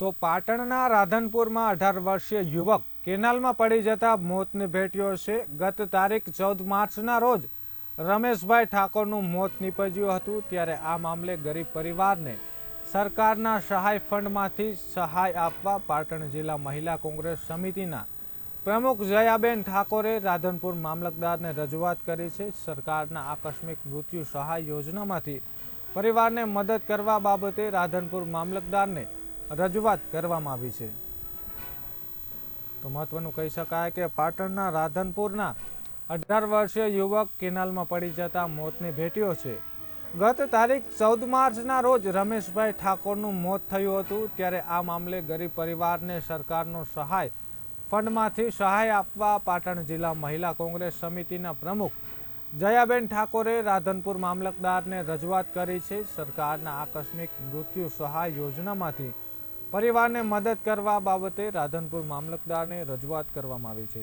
તો પાટણના રાધનપુરમાં અઢાર વર્ષીય યુવક કેનાલમાં પડી જતા મોતને ભેટ્યો છે. ગત તારીખ ચૌદ માર્ચના રોજ રમેશભાઈ ઠાકોરનું મોત નીપજ્યું હતું ત્યારે આ મામલે ગરીબ પરિવારને સરકારના સહાય ફંડમાંથી સહાય આપવા પાટણ જિલ્લા મહિલા કોંગ્રેસ સમિતિના પ્રમુખ જયાબેન ઠાકોરે રાધનપુર મામલતદારને રજૂઆત કરી છે. સરકારના આકસ્મિક મૃત્યુ સહાય યોજનામાંથી પરિવારને મદદ કરવા બાબતે રાધનપુર મામલતદારને રજૂઆત કરવામાં આવી છે. તો મહત્વનું કહી શકાય કે પાટણના રાધનપુરના અઢાર વર્ષીય યુવક કેનાલમાં પડી જતા મોતને ભેટ્યો છે. ગત તારીખ ચૌદ માર્ચના રોજ રમેશભાઈ ઠાકોરનું મોત થયું હતું, ત્યારે આ મામલે ગરીબ પરિવારને સરકારનો સહાય ફંડમાંથી સહાય આપવા પાટણ જિલ્લા મહિલા કોંગ્રેસ સમિતિના પ્રમુખ જયાબેન ઠાકોરે રાધનપુર મામલતદારને રજૂઆત કરી છે. સરકારના આકસ્મિક મૃત્યુ સહાય યોજનામાંથી પરિવારને મદદ કરવા બાબતે રાધનપુર મામલતદારને રજૂઆત કરવામાં આવી છે.